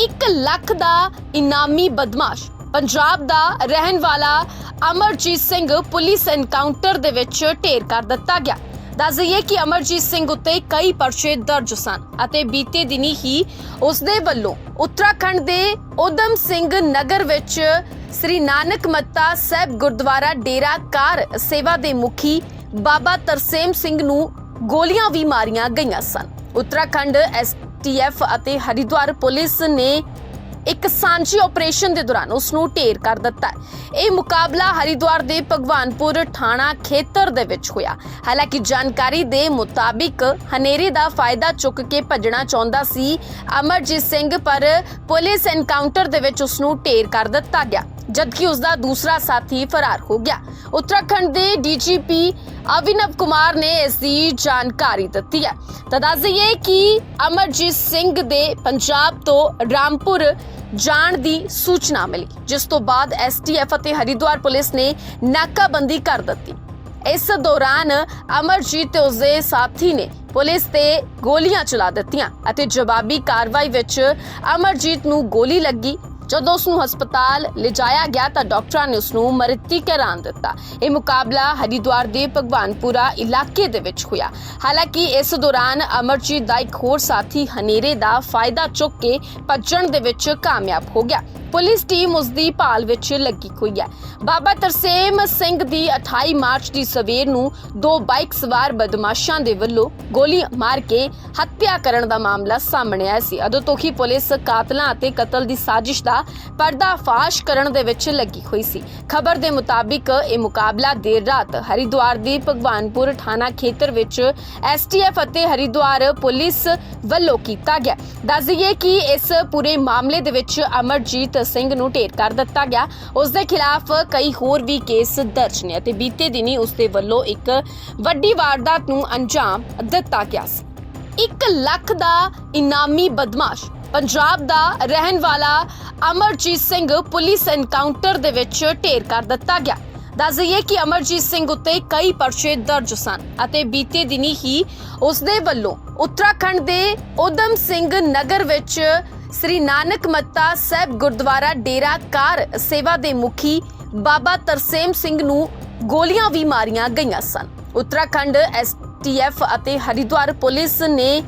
1 ਲੱਖ ਦਾ ਇਨਾਮੀ ਬਦਮਾਸ਼। ਪੰਜਾਬ ਦਾ ਰਹਿਣ ਵਾਲਾ ਅਮਰਜੀਤ ਸਿੰਘ ਪੁਲਿਸ ਐਨਕਾਊਂਟਰ ਦੇ ਵਿੱਚ ਢੇਰ ਕਰ ਦਿੱਤਾ ਗਿਆ। ਦੱਸ ਦਈਏ ਕਿ ਅਮਰਜੀਤ ਸਿੰਘ ਉੱਤੇ ਕਈ ਪਰਚੇ ਦਰਜ ਸਨ ਅਤੇ ਬੀਤੇ ਦਿਨੀ ਹੀ ਉਸ ਦੇ ਵੱਲੋਂ ਉੱਤਰਾਖੰਡ ਦੇ ਉਦਮ ਸਿੰਘ ਨਗਰ ਵਿੱਚ ਸ੍ਰੀ ਨਾਨਕ ਮੱਤਾ ਸਾਹਿਬ ਗੁਰਦੁਆਰਾ ਡੇਰਾ ਕਾਰ ਸੇਵਾ ਦੇ ਮੁਖੀ ਬਾਬਾ ਤਰਸੇਮ ਸਿੰਘ ਨੂੰ ਗੋਲੀਆਂ ਵੀ ਮਾਰੀਆਂ ਗਈਆਂ ਸਨ। ਉੱਤਰਾਖੰਡ ਐਸਟੀਐਫ ਅਤੇ ਹਰਿਦੁਆਰ ਪੁਲਿਸ ਨੇ ਇੱਕ ਸਾਂਝੀ ਆਪਰੇਸ਼ਨ ਦੇ ਦੌਰਾਨ ਉਸ ਨੂੰ ਢੇਰ ਕਰ ਦਿੱਤਾ ਇਹ ਮੁਕਾਬਲਾ ਹਰਿਦੁਆਰ ਦੇ ਭਗਵਾਨਪੁਰ ਥਾਣਾ ਖੇਤਰ ਦੇ ਵਿੱਚ ਹੋਇਆ। ਹਾਲਾਂਕਿ ਜਾਣਕਾਰੀ ਦੇ ਮੁਤਾਬਿਕ ਹਨੇਰੇ ਦਾ ਫਾਇਦਾ ਚੁੱਕ ਕੇ ਭੱਜਣਾ ਚਾਹੁੰਦਾ ਸੀ ਅਮਰਜੀਤ ਸਿੰਘ, ਪਰ ਪੁਲਿਸ ਐਨਕਾਊਂਟਰ ਦੇ ਵਿੱਚ ਉਸ ਨੂੰ ਢੇਰ ਕਰ ਦਿੱਤਾ ਗਿਆ। ਜਦਕਿ ਉਸ ਦਾ ਦੂਸਰਾ ਸਾਥੀ ਫਰਾਰ ਹੋ ਗਿਆ। ਉੱਤਰਾਖੰਡ ਦੇ ਡੀਜੀਪੀ ਅਵਿਨਵ ਕੁਮਾਰ ਨੇ ਇਸ ਦੀ ਜਾਣਕਾਰੀ ਦਿੱਤੀ ਹੈ। ਤਾਂ ਦੱਸ ਦਈਏ ਕਿ ਅਮਰਜੀਤ ਸਿੰਘ ਦੇ ਪੰਜਾਬ ਤੋਂ ਰਾਮਪੁਰ ਜਾਣ ਦੀ ਸੂਚਨਾ ਮਿਲੀ, ਜਿਸ ਤੋਂ ਬਾਅਦ ਐਸਟੀਐਫ ਅਤੇ ਹਰਿਦੁਆਰ ਪੁਲਿਸ ਨੇ ਨਾਕਾਬੰਦੀ ਕਰ ਦਿੱਤੀ। ਇਸ ਦੌਰਾਨ ਅਮਰਜੀਤ ਤੇ ਉਸਦੇ ਸਾਥੀ ਨੇ ਪੁਲਿਸ ਤੇ ਗੋਲੀਆਂ ਚਲਾ ਦਿੱਤੀਆਂ ਅਤੇ ਜਵਾਬੀ ਕਾਰਵਾਈ ਵਿੱਚ ਅਮਰਜੀਤ ਨੂੰ ਗੋਲੀ ਲੱਗੀ। ਜਦੋਂ ਉਸ ਨੂੰ ਹਸਪਤਾਲ ਲਿਜਾਇਆ ਗਿਆ ਤਾਂ ਡਾਕਟਰਾਂ ਨੇ ਉਸ ਨੂੰ ਮ੍ਰਿਤਕ ਐਲਾਨ ਦਿੱਤਾ। ਇਹ ਮੁਕਾਬਲਾ ਹਰਿਦੁਆਰ ਦੇ ਭਗਵਾਨਪੁਰਾ ਇਲਾਕੇ ਦੇ ਵਿੱਚ ਹੋਇਆ। ਹਾਲਾਂਕਿ ਇਸ ਦੌਰਾਨ ਅਮਰਜੀਤ ਦਾ ਇੱਕ ਹੋਰ ਸਾਥੀ ਹਨੇਰੇ ਦਾ ਫਾਇਦਾ ਚੁੱਕ ਕੇ ਭੱਜਣ ਦੇ ਵਿੱਚ ਕਾਮਯਾਬ ਹੋ ਗਿਆ। ਪੁਲਿਸ ਟੀਮ ਉਸ ਦੀ ਭਾਲ ਵਿੱਚ ਲੱਗੀ ਹੋਈ ਹੈ। ਬਾਬਾ ਤਰਸੇਮ ਸਿੰਘ ਦੀ 28 ਮਾਰਚ ਦੀ ਸਵੇਰ ਨੂੰ ਦੋ ਬਾਈਕ ਸਵਾਰ ਬਦਮਾਸ਼ਾਂ ਦੇ ਵੱਲੋਂ ਗੋਲੀ ਮਾਰ ਕੇ ਹੱਤਿਆ ਕਰਨ ਦਾ ਮਾਮਲਾ ਸਾਹਮਣੇ ਆਇਆ ਸੀ। ਉਦੋਂ ਤੋਂ ਹੀ ਪੁਲਿਸ ਕਾਤਲਾਂ ਅਤੇ ਕਤਲ ਦੀ ਸਾਜ਼ਿਸ਼ ਦਾ ਪਰਦਾਫਾਸ਼ ਕਰਨ ਦੇ ਵਿੱਚ ਲੱਗੀ ਹੋਈ ਸੀ। ਖਬਰ ਦੇ ਮੁਤਾਬਿਕ ਇਹ ਮੁਕਾਬਲਾ ਦੇਰ ਰਾਤ ਹਰਿਦੁਆਰ ਦੀ ਭਗਵਾਨਪੁਰ ਥਾਣਾ ਖੇਤਰ ਵਿੱਚ ਐਸਟੀਐਫ ਅਤੇ ਹਰਿਦੁਆਰ ਪੁਲਿਸ ਵੱਲੋਂ ਕੀਤਾ ਗਿਆ। ਦੱਸ ਦਈਏ ਕਿ ਇਸ ਪੂਰੇ ਮਾਮਲੇ ਦੇ ਵਿੱਚ ਅਮਰਜੀਤ ਸਿੰਘ ਨੂੰ ਢੇਰ ਕਰ ਦਿੱਤਾ ਗਿਆ। ਉਸ ਦੇ ਖਿਲਾਫ ਕਈ ਹੋਰ ਵੀ ਕੇਸ ਦਰਜ ਨੇ ਅਤੇ ਬੀਤੇ ਦਿਨੀ ਉਸ ਦੇ ਵੱਲੋਂ ਇੱਕ ਵੱਡੀ ਵਾਰਦਾਤ ਨੂੰ ਅੰਜਾਮ ਦਿੱਤਾ ਗਿਆ ਸੀ। 1 ਲੱਖ ਦਾ ਇਨਾਮੀ ਬਦਮਾਸ਼ ਪੰਜਾਬ ਦਾ ਰਹਿਣ ਵਾਲਾ ਅਮਰਜੀਤ ਸਿੰਘ ਪੁਲਿਸ ਐਨਕਾਊਂਟਰ ਦੇ ਵਿੱਚ ਢੇਰ ਕਰ ਦਿੱਤਾ ਗਿਆ। ਦੱਸ ਦਈਏ ਕਿ ਅਮਰਜੀਤ ਸਿੰਘ ਉੱਤੇ ਕਈ ਪਰਚੇ ਦਰਜ ਸਨ ਅਤੇ ਬੀਤੇ ਦਿਨੀ ਹੀ ਉਸ ਦੇ ਵੱਲੋਂ ਉੱਤਰਾਖੰਡ ਦੇ ਉਦਮ ਸਿੰਘ ਨਗਰ ਵਿੱਚ ਸ੍ਰੀ ਨਾਨਕ ਮੱਤਾ ਸਾਹਿਬ ਗੁਰਦੁਆਰਾ ਡੇਰਾ ਕਾਰ ਸੇਵਾ ਦੇ ਮੁਖੀ ਬਾਬਾ ਤਰਸੇਮ ਸਿੰਘ ਨੂੰ ਗੋਲੀਆਂ ਵੀ ਮਾਰੀਆਂ ਗਈਆਂ ਸਨ। ਉੱਤਰਾਖੰਡ ਐਸਟੀਐਫ ਅਤੇ ਹਰਿਦੁਆਰ ਪੁਲਿਸ ਨੇ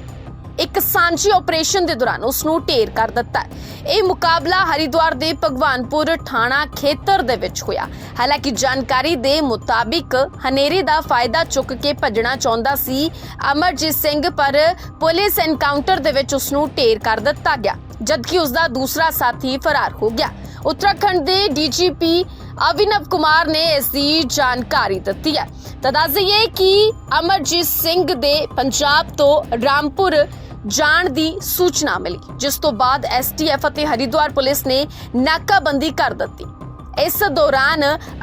ਇੱਕ ਸਾਂਝੀ ਆਪਰੇਸ਼ਨ ਦੇ ਦੌਰਾਨ ਉਸ ਨੂੰ ਢੇਰ ਕਰ ਦਿੱਤਾ ਇਹ ਮੁਕਾਬਲਾ ਹਰਿਦੁਆਰ ਦੇ ਭਗਵਾਨਪੁਰ ਥਾਣਾ ਖੇਤਰ ਦੇ ਵਿੱਚ ਹੋਇਆ। ਹਾਲਾਂਕਿ ਜਾਣਕਾਰੀ ਦੇ ਮੁਤਾਬਿਕ ਹਨੇਰੇ ਦਾ ਫਾਇਦਾ ਚੁੱਕ ਕੇ ਭੱਜਣਾ ਚਾਹੁੰਦਾ ਸੀ ਅਮਰਜੀਤ ਸਿੰਘ, ਪਰ ਪੁਲਿਸ ਐਨਕਾਊਂਟਰ ਦੇ ਵਿੱਚ ਉਸ ਨੂੰ ਢੇਰ ਕਰ ਦਿੱਤਾ ਗਿਆ। ਜਦਕਿ ਉਸ ਦਾ ਦੂਸਰਾ ਸਾਥੀ ਫਰਾਰ ਹੋ ਗਿਆ। ਉੱਤਰਾਖੰਡ ਦੇ ਡੀਜੀਪੀ ਅਵਿਨਵ ਕੁਮਾਰ ਨੇ ਇਸ ਦੀ ਜਾਣਕਾਰੀ ਦਿੱਤੀ ਹੈ। ਤਾਂ ਦੱਸ ਦਈਏ ਕਿ ਅਮਰਜੀਤ ਸਿੰਘ ਦੇ ਪੰਜਾਬ ਤੋਂ ਰਾਮਪੁਰ ਜਾਣ ਦੀ ਸੂਚਨਾ ਮਿਲੀ, ਜਿਸ ਤੋਂ ਬਾਅਦ ਐਸਟੀਐਫ ਅਤੇ ਹਰਿਦੁਆਰ ਪੁਲਿਸ ਨੇ ਨਾਕਾਬੰਦੀ ਕਰ ਦਿੱਤੀ। ਇਸ ਦੌਰਾਨ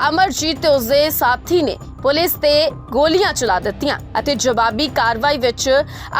ਅਮਰਜੀਤ ਤੇ ਉਸਦੇ ਸਾਥੀ ਨੇ ਪੁਲਿਸ ਤੇ ਗੋਲੀਆਂ ਚਲਾ ਦਿੱਤੀਆਂ ਅਤੇ ਜਵਾਬੀ ਕਾਰਵਾਈ ਵਿੱਚ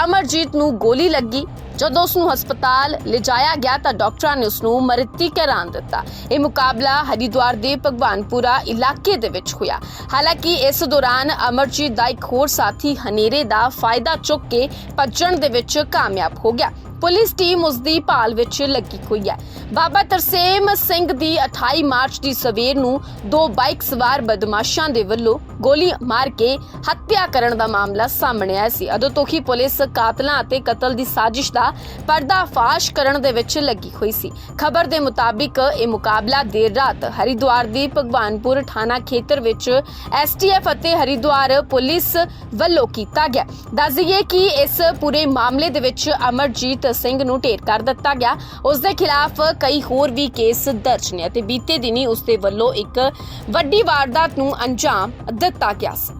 ਅਮਰਜੀਤ ਨੂੰ ਗੋਲੀ ਲੱਗੀ। ਜਦੋਂ ਉਸ ਨੂੰ ਹਸਪਤਾਲ ਲਿਜਾਇਆ ਗਿਆ ਤਾਂ ਡਾਕਟਰਾਂ ਨੇ ਉਸ ਨੂੰ ਮ੍ਰਿਤਕ ਐਲਾਨ ਦਿੱਤਾ। ਇਹ ਮੁਕਾਬਲਾ ਹਰਿਦੁਆਰ ਦੇ ਭਗਵਾਨਪੁਰਾ ਇਲਾਕੇ ਦੇ ਵਿੱਚ ਹੋਇਆ। ਹਾਲਾਂਕਿ ਇਸ ਦੌਰਾਨ ਅਮਰਜੀਤ ਦਾ ਇੱਕ ਹੋਰ ਸਾਥੀ ਹਨੇਰੇ ਦਾ ਫਾਇਦਾ ਚੁੱਕ ਕੇ ਭੱਜਣ ਦੇ ਵਿੱਚ ਕਾਮਯਾਬ ਹੋ ਗਿਆ। ਪੁਲਿਸ ਟੀਮ ਉਸ ਦੀ ਭਾਲ ਵਿੱਚ ਲੱਗੀ ਹੋਈ ਹੈ। ਬਾਬਾ ਤਰਸੇਮ ਸਿੰਘ ਦੀ 28 ਮਾਰਚ ਦੀ ਸਵੇਰ ਨੂੰ ਦੋ ਬਾਈਕ ਸਵਾਰ ਬਦਮਾਸ਼ਾਂ ਦੇ ਵੱਲੋਂ ਗੋਲੀ ਮਾਰ ਕੇ ਹੱਤਿਆ ਕਰਨ ਦਾ ਮਾਮਲਾ ਸਾਹਮਣੇ ਆਇਆ ਸੀ। ਉਦੋਂ ਤੋਂ ਹੀ ਪੁਲਿਸ ਕਾਤਲਾਂ ਅਤੇ ਕਤਲ ਦੀ ਸਾਜ਼ਿਸ਼ ਦਾ ਪਰਦਾਫਾਸ਼ ਕਰਨ ਦੇ ਵਿੱਚ ਲੱਗੀ ਹੋਈ ਸੀ। ਖਬਰ ਦੇ ਮੁਤਾਬਿਕ ਇਹ ਮੁਕਾਬਲਾ ਦੇਰ ਰਾਤ ਹਰਿਦੁਆਰ ਦੀ ਭਗਵਾਨਪੁਰ ਥਾਣਾ ਖੇਤਰ ਵਿੱਚ ਐਸਟੀਐਫ ਅਤੇ ਹਰਿਦੁਆਰ ਪੁਲਿਸ ਵੱਲੋਂ ਕੀਤਾ ਗਿਆ। ਦੱਸ ਦਈਏ ਕਿ ਇਸ ਪੂਰੇ ਮਾਮਲੇ ਦੇ ਵਿੱਚ ਅਮਰਜੀਤ ਸਿੰਘ ਨੂੰ ਢੇਰ ਕਰ ਦਿੱਤਾ ਗਿਆ। ਉਸ ਦੇ ਖਿਲਾਫ ਕਈ ਹੋਰ ਵੀ ਕੇਸ ਦਰਜ ਨੇ ਅਤੇ ਬੀਤੇ ਦਿਨੀ ਉਸ ਦੇ ਵੱਲੋਂ ਇੱਕ ਵੱਡੀ ਵਾਰਦਾਤ ਨੂੰ ਅੰਜਾਮ ਦਿੱਤਾ ਗਿਆ ਸੀ।